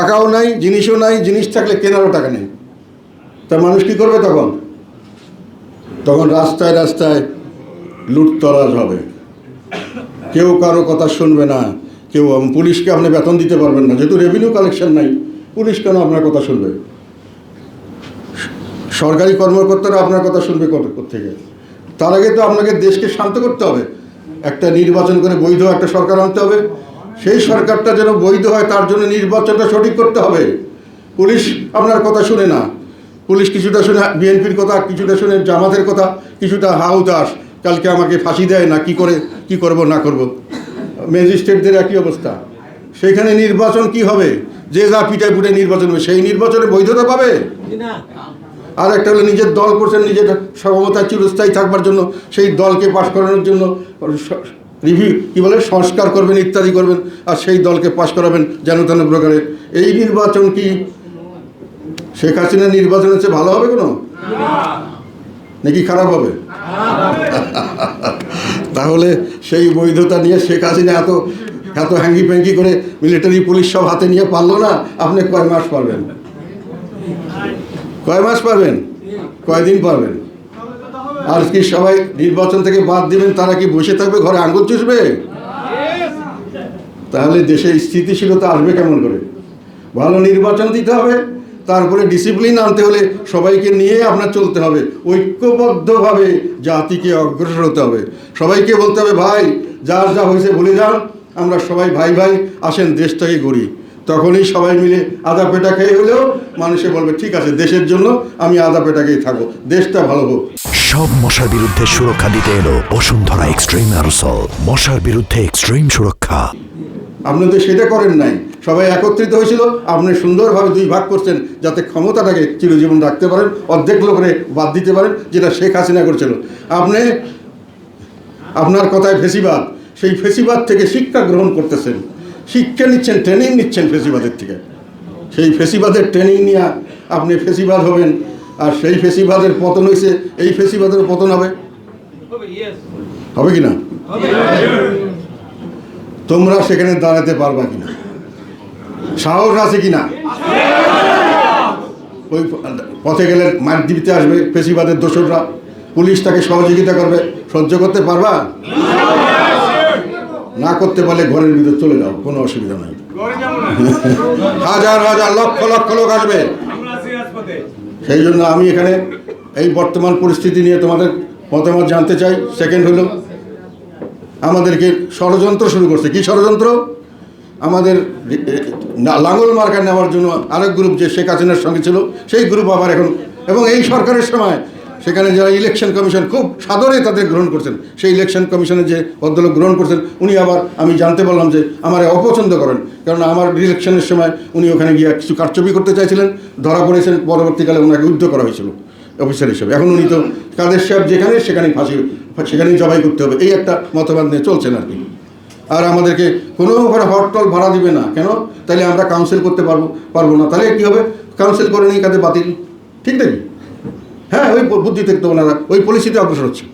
টাকাও নাই, জিনিসও নাই, জিনিস থাকলে কেনারও টাকা নেই। তা মানুষ কী করবে তখন? তখন রাস্তায় রাস্তায় লুটতরাজ হবে। কেউ কারও কথা শুনবে না, কেউ পুলিশকে আপনি বেতন দিতে পারবেন না, যেহেতু রেভিনিউ কালেকশন নাই, পুলিশ কেন আপনার কথা শুনবে? সরকারি কর্মকর্তারা আপনার কথা শুনবে থেকে তার আগে তো আপনাকে দেশকে শান্ত করতে হবে। একটা নির্বাচন করে বৈধ একটা সরকার আনতে হবে। সেই সরকারটা যেন বৈধ হয়, তার জন্য নির্বাচনটা সঠিক করতে হবে। পুলিশ আপনার কথা শুনে না। পুলিশ কিছুটা শুনে, বিএনপির কথা কিছুটা শুনে, জামাতের কথা কিছুটা হাউদাস কালকে আমাকে ফাঁসি দেয় না, কি করে, কি করব, না করব। ম্যাজিস্ট্রেটদের একই অবস্থা। সেখানে নির্বাচন কি হবে? যে যা পিটায় পুটে নির্বাচন হবে, সেই নির্বাচনে বৈধতা পাবে? আর একটা হলো নিজের দল করছেন, নিজের ক্ষমতা চিরস্থায়ী থাকবার জন্য, সেই দলকে পাশ করানোর জন্য রিভিউ কী বলে? সংস্কার করবেন, ইত্যাদি করবেন, আর সেই দলকে পাশ করাবেন যেন তেন প্রকারের এই নির্বাচন কি শেখ হাসিনার নির্বাচনের চেয়ে ভালো হবে কোনো? নাকি খারাপ হবে? তাহলে সেই বৈধতা নিয়ে শেখ হাসিনা এত এত হ্যাঙ্গি প্যাঙ্গি করে মিলিটারি পুলিশ সব হাতে নিয়ে পারল না, আপনি কয় মাস পারবেন? কয় মাস পারবেন? কয়দিন পারবেন? আর কি সবাই নির্বাচন থেকে বাদ দিবেন, তারা কি বসে থাকবে, ঘরে আঙ্গুল চুষবে? তাহলে দেশে স্থিতিশীলতা আসবে কেমন করে? ভালো নির্বাচন দিতে হবে, তারপরে ডিসিপ্লিন আনতে হলে সবাইকে নিয়ে আপনার চলতে হবে, ঐক্যবদ্ধভাবে জাতিকে অগ্রসর হতে হবে। সবাইকে বলতে হবে, ভাই, যার যা হয়েছে বলে যান, আমরা সবাই ভাই ভাই আসেন দেশটাকে গড়ি। তখনই সবাই মিলে আদা পেটা খেয়ে হলেও মানুষে বলবে ঠিক আছে দেশের জন্য আমি আদা পেটা খেয়ে থাকব দেশটা ভালো হোক। সব মশার বিরুদ্ধে সুরক্ষা দিতে এলো বসুন্ধরা এক্সট্রিম অ্যারোসল। মশার বিরুদ্ধে এক্সট্রিম সুরক্ষা। আপনি তো সেটা করেন নাই। সবাই একত্রিত হয়েছিল আপনি সুন্দরভাবে দুই ভাগ করছেন যাতে ক্ষমতাটাকে চিরজীবন রাখতে পারেন অর্ধেক লোকের বাদ দিতে পারেন যেটা শেখ হাসিনা করছিল। আপনি আপনার কথায় ফেসিবাদ সেই ফেসিবাদ থেকে শিক্ষা গ্রহণ করতেছেন। শিক্ষা নিচ্ছেন ট্রেনিং নিচ্ছেন ফেসিবাদের থেকে। সেই ফেসিবাদের ট্রেনিং নিয়ে আপনি ফেসিবাদ হবেন আর সেই ফেসিবাদের পতন হয়েছে এই ফেসিবাদের পতন হবে। হবে কি না? তোমরা সেখানে দাঁড়াতে পারবা কিনা সাহস আছে কিনা ওই পথে গেলে মার দিতে আসবে পেশিবাদের দোসররা। পুলিশ তাকে সহযোগিতা করবে। সহ্য করতে পারবা? না করতে পারলে ঘরের ভিতর চলে যাও কোনো অসুবিধা নাই। হাজার হাজার লক্ষ লক্ষ লোক আসবে। সেই জন্য আমি এখানে এই বর্তমান পরিস্থিতি নিয়ে তোমাদের মতামত জানতে চাই। সেকেন্ড হলো আমাদেরকে ষড়যন্ত্র শুরু করছে। কি ষড়যন্ত্র? আমাদের লাঙল মার্কা নেওয়ার জন্য আরেক গ্রুপ যে শেখ হাসিনার সঙ্গে ছিল সেই গ্রুপ আবার এখন এবং এই সরকারের সময় সেখানে যারা ইলেকশন কমিশন খুব সাদরে তাদের গ্রহণ করছেন, সেই ইলেকশন কমিশনের যে ভদ্রলোক গ্রহণ করছেন, উনি আবার আমি জানতে পারলাম যে আমার অপছন্দ করেন। কারণ আমার ইলেকশনের সময় উনি ওখানে গিয়ে কিছু কারচুপি করতে চাইছিলেন, ধরা পড়েছেন, পরবর্তীকালে ওনাকে উদ্ধ করা হয়েছিল অফিসার হিসেবে। এখন উনি তো কাদের সাহেব যেখানে, সেখানেই ফাঁসি, সেখানেই জবাই করতে হবে, এই একটা মতবাদ নিয়ে চলছেন আর কি। আর আমাদেরকে কোনো ওখানে হটটল ভাড়া দিবে না, কেন? তাহলে আমরা কাউন্সিল করতে পারব পারব না। তাহলে কী হবে? কাউন্সিল করে নেই কাদের বাতিল। ঠিক নাকি? হ্যাঁ ওই বুদ্ধি দেখতে তো ওনারা ওই পলিসিতে অগ্রসর হচ্ছে।